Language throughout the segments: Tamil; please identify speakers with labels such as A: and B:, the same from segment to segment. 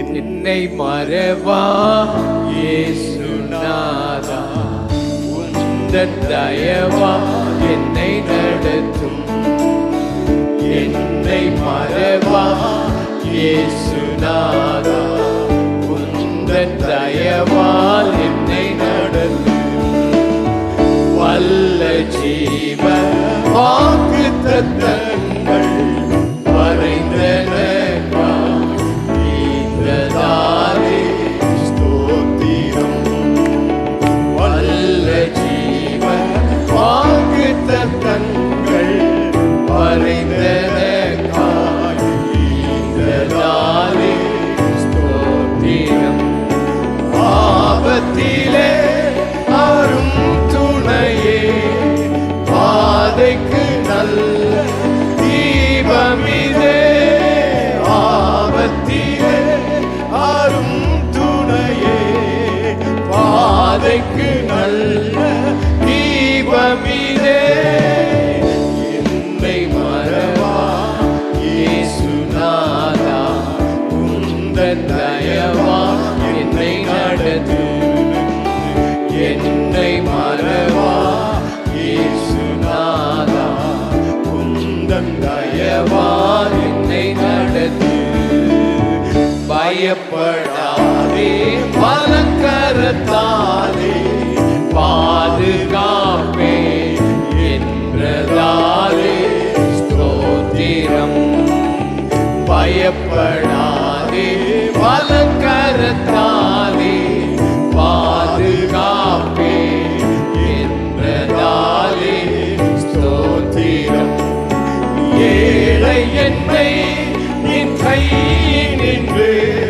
A: என்னை மறவா ஏசுநாதா உந்த தயவா என்னை நடத்தும் என்னை மறவா ஏசுநாதா உந்த தயவால் என்னை நடத்தும் வல்ல ஜீ பாதைக்கு நல்ல தீபமிதே ஆபத்திலே அரும் துணையே. பாதைக்கு நல்ல தீபமிதே என்னை மறவா இயேசுநாதா உந்தன் தயவா என்னை நடத்து என் பயப்படாதே பலங்கரத்தாதே பாதுகாப்பே என்றதாலே ஸ்தோத்திரம். பயப்படாதே பலங்கரத்தாலே பாதுகாப்பே என்றதாலே ஸ்தோத்திரம். ஏழை என்னை நின் கையினின்று எவரும்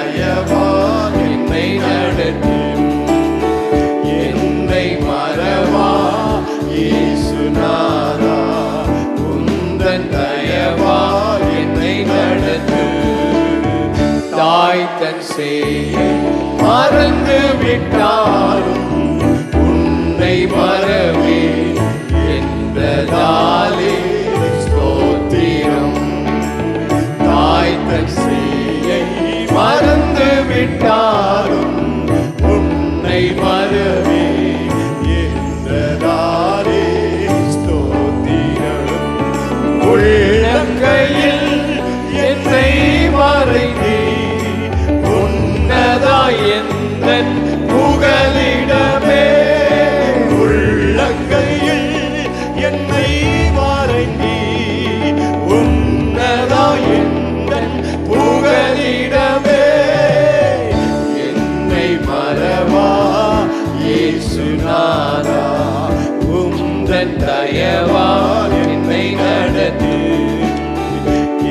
A: தன் செய்ய மறந்து விட்டார்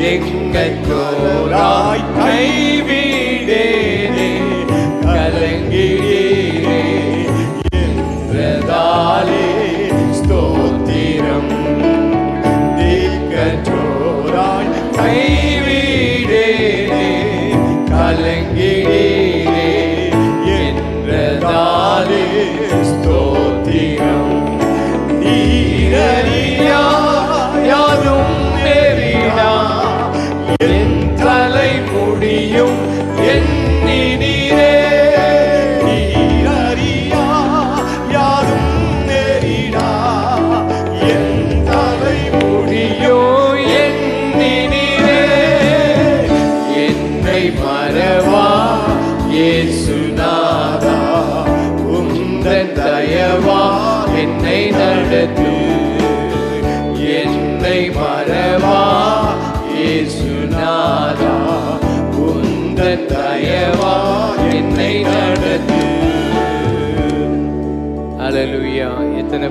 A: எங்கோராய் கைவிடேனே கலங்கிடீரே என்றதாலே ஸ்தோத்திரம். தீக்கற்றோராய் கைவிடேனே கலங்கிடீரே என்றதாலே ஸ்தோத்திரம். நீரே தயவா என்னை நடத்து. என்னை மறவா இயேசுநாதா உந்தன் தயவா என்னை நடத்து. அலலுயா எத்தனை